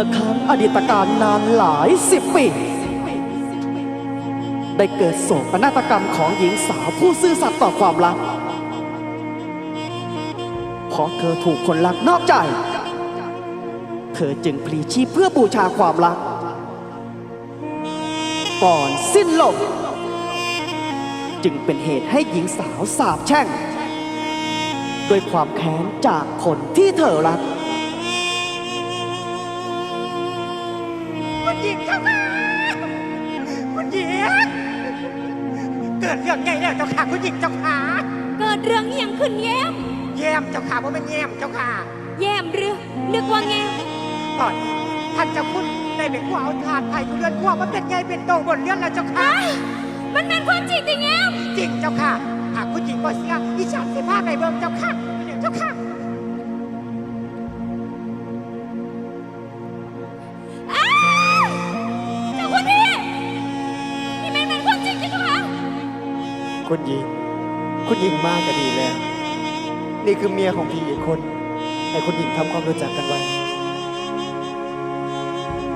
มื่อครั้งอดีตการนานหลายสิบปี ได้เกิดโศกนาฏกรรมของหญิงสาวผู้ซื่อสัตย์ต่อความรักเพราะเธอถูกคนรักนอกใจ เธอจึงพลีชีพเพื่อบูชาความรัก ก่อนสิ้นลมจึงเป็นเหตุให้หญิงสาวสาบแช่ง ด้วยความแค้นจากคนที่เธอรัก รื่องใหญ่แล้วเจ้าค่ะคุณหญิงเจ้าค่ะเกิดเรื่องอหย่างขึ้นแย้ม แย้มเจ้าค่ะว่าเป็นแย้มเจ้าค่ะ แย้มเรือนึกว่าแง้มก่อนท่านเจ้าคุณได้ไปขวาเอาทานไผ่ทุเรือนขวามาเป็นไงเป็นโตบนเรือนแล้วเจ้าค่ะ มันเป็นความจริงติแง้มจริงเจ้าค่ะหากคุณหญิงบ่เสียดิฉันสิพาไปเบิ่งเจ้าค่ะเดี๋ยวเจ้าค่ะ คุณหญิง คุณหญิงมากก็ดีแล้ว นี่คือเมียของพี่อีกคน ให้คุณหญิงทำความรู้จักกันไว้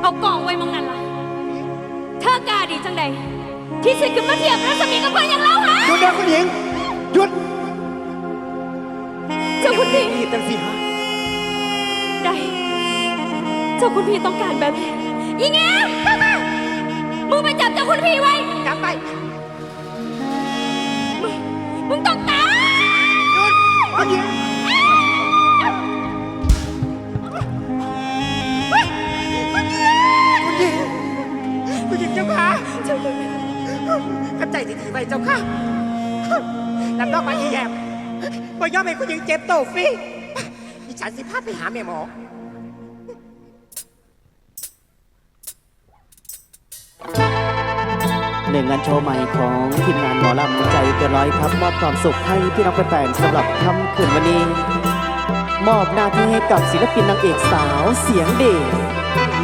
เอากล่องไว้มองนั่นล่ะ เธอกล้าดีจังใด ที่สิขึ้นมาเทียบรัศมีกับเพื่อนอย่างเราหาหยุดนะคุณหญิง หยุดเจ้าคุณพี่นี่ตั้งสี่ฮะได้ เจ้าคุณพี่ต้องการแบบนี้ยิงแง้มมึงไปจับเจ้าคุณพี่ไว้ จับไปมึง มึงต้องตายคุณหญิงคุณหญิงคุณหญิงเจ้าค่ะเจ้าคุณพี่กำใจดีๆไว้เจ้าค่ะนำดอกไม้ให้แยมบ่ยอมให้คุณหญิงเจ็บโตฟรีดิฉันสิพาไปหาแม่หมอ หนึ่งงานโชว์ใหม่ของทีมงานหมอลำใจเกินร้อยครับมอบความสุขให้พี่น้องแฟนๆสำหรับค่ำคืนวันนี้ มอบหน้าที่ให้กับศิลปินนางเอกสาวเสียงเดี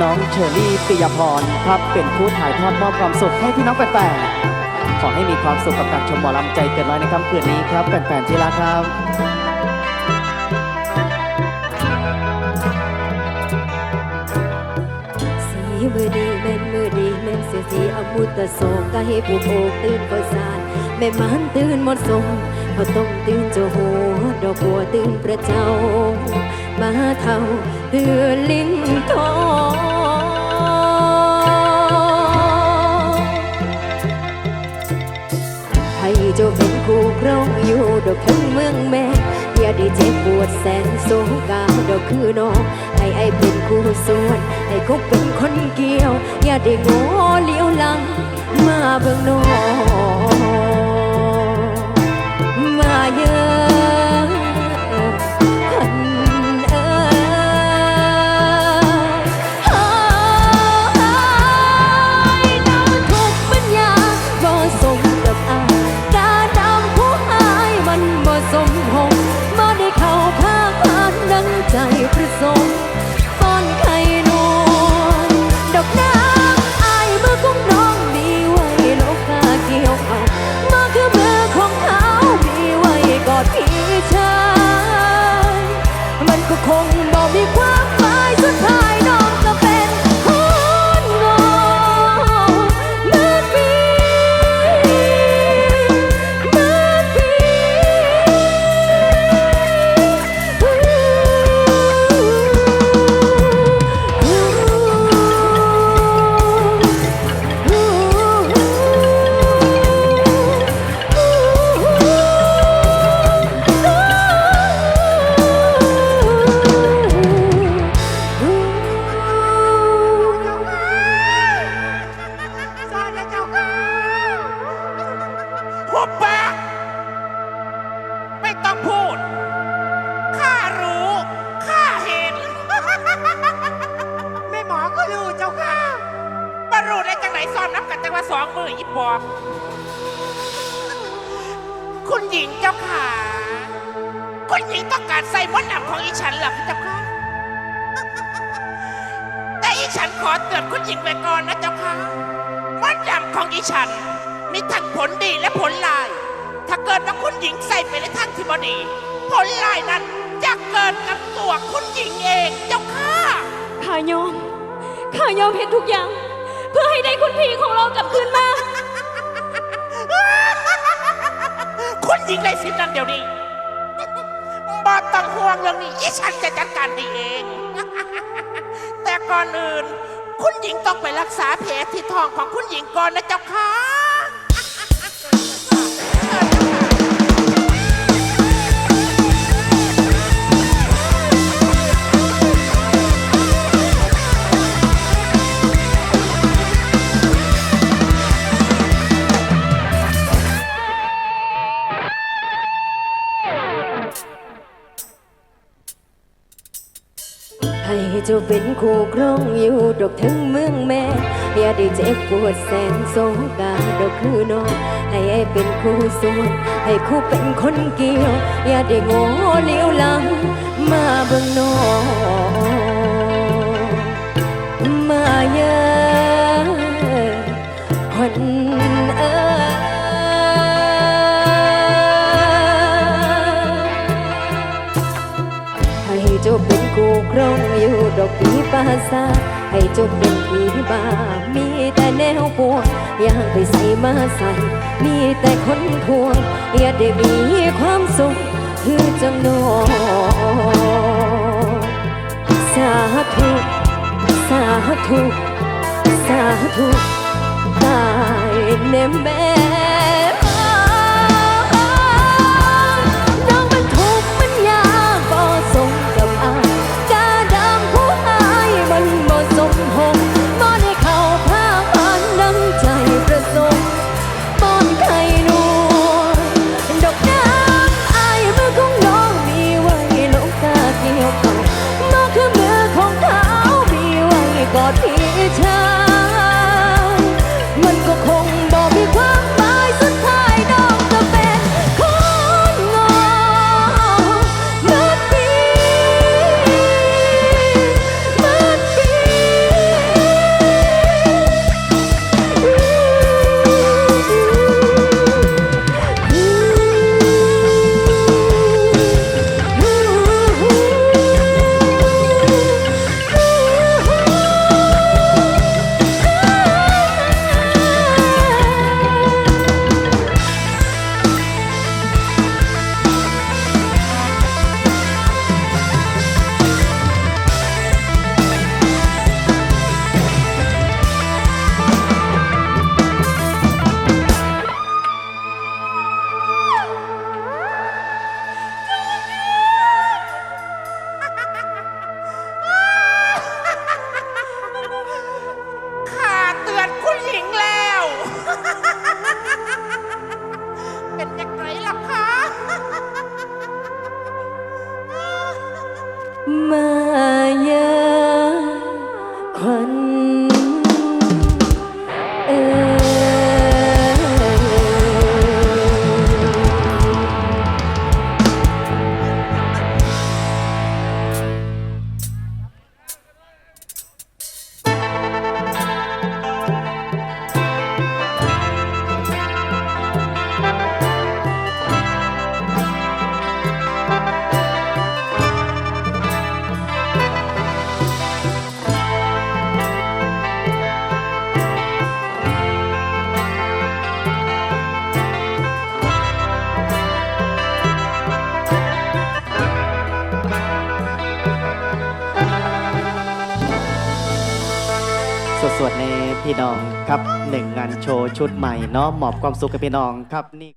น้องเชอรี่ปิยพรครับเป็นผู้ถ่ายทอดมอบความสุขให้พี่น้องแฟนๆขอให้มีความสุขกับการชมหมอลำใจเกินร้อยในค่ำคืนนี้ครับแฟนๆที่รักครับสีมือดีแม่น มือดีแม่นเสีอมุตโศกก็ให้ผู้โอกตื่นก็สานแม่มันตื่นหมดสมพอต้องตื่นจ้าหัวดอกบัวตื่นพระเจ้า มาเท่าตื่นลิ้นทองให้เจ้าเป็นคู่ครองอยู่ดอกทั้งเมืองแม่อย่าได้เจ็บปวดแสนโศกาดอกคือน้องให้ไอ้เป็นคู่ส่วนให้เขาเป็นคนเกี่ยว อย่าได้โง่ งมาเบิ่งนอง นับกันจังว่าสองมืออีปอบคุณหญิงเจ้าขาคุณหญิงต้องการใส่มดดำของอีฉันเหรอพี่เจ้าค่ะ แต่อีฉันขอเตือนคุณหญิงไว้ก่อนนะเจ้าค่ะมดดำของอีฉัน มีทั้งผลดีและผลลาย ถ้าเกิดว่าคุณหญิงใส่ไปในทางที่บดี ผลลายนั้นจะเกิดกับตัวคุณหญิงเองเจ้าค่ะพายอม ข้ายอมเห็นทุกอย่าง เพื่อให้ได้คุณพี่ของเรา วงเรื่องนี้อีฉันจะจัดการให้เอง แต่ก่อนอื่น คุณหญิงต้องไปรักษาแผลที่ท้องของคุณหญิงก่อนนะเจ้าค่ะ ให้เจ้าเป็นคู่ครองอยู่ดอกทั้งเมืองแม่ อย่าได้เจ็บปวดแสนโศกาดอกคือน้องให้ไอ้เป็นคู่สวนให้คู่เป็นคนเกี่ยว อย่าได้โง่เลี้ยว ครองอยู่ดอกปีปาสาให้จ้าเป็นผีบามีแต่แนวพวงอยากไปใส่มาใส่ มีแต่คนทวง อย่าได้มีความสุขคือจังนองสาธุสาธุสาธุตายแน่แม่ สดๆในพี่น้องครับหนึ่งงานโชว์ชุดใหม่เนาะมอบความสุขกับพี่น้องครับนี่